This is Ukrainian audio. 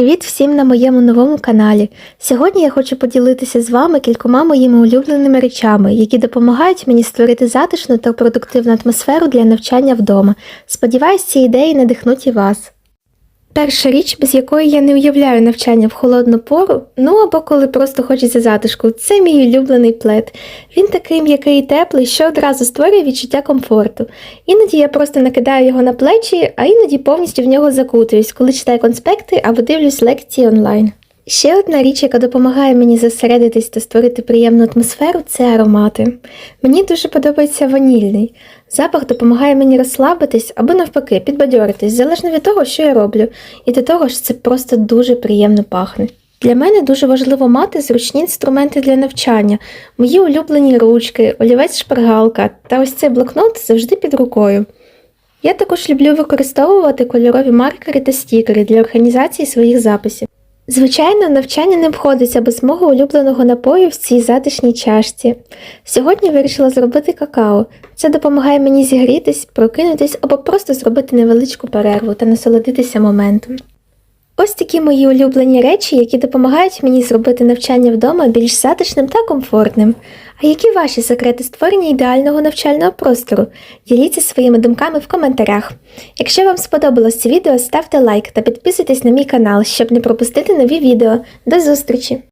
Привіт всім на моєму новому каналі. Сьогодні я хочу поділитися з вами кількома моїми улюбленими речами, які допомагають мені створити затишну та продуктивну атмосферу для навчання вдома. Сподіваюсь, ці ідеї надихнуть і вас. Перша річ, без якої я не уявляю навчання в холодну пору, ну або коли просто хочеться затишку, це мій улюблений плед. Він такий м'який і теплий, що одразу створює відчуття комфорту. Іноді я просто накидаю його на плечі, а іноді повністю в нього закутуюсь, коли читаю конспекти або дивлюсь лекції онлайн. Ще одна річ, яка допомагає мені зосередитись та створити приємну атмосферу, це аромати. Мені дуже подобається ванільний. Запах допомагає мені розслабитись або навпаки підбадьоритись, залежно від того, що я роблю, і до того ж це просто дуже приємно пахне. Для мене дуже важливо мати зручні інструменти для навчання, мої улюблені ручки, олівець шпаргалка та ось цей блокнот завжди під рукою. Я також люблю використовувати кольорові маркери та стікери для організації своїх записів. Звичайно, навчання не обходиться без мого улюбленого напою в цій затишній чашці. Сьогодні вирішила зробити какао. Це допомагає мені зігрітись, прокинутись або просто зробити невеличку перерву та насолодитися моментом. Ось такі мої улюблені речі, які допомагають мені зробити навчання вдома більш затишним та комфортним. А які ваші секрети створення ідеального навчального простору? Діліться своїми думками в коментарях. Якщо вам сподобалось це відео, ставте лайк та підписуйтесь на мій канал, щоб не пропустити нові відео. До зустрічі!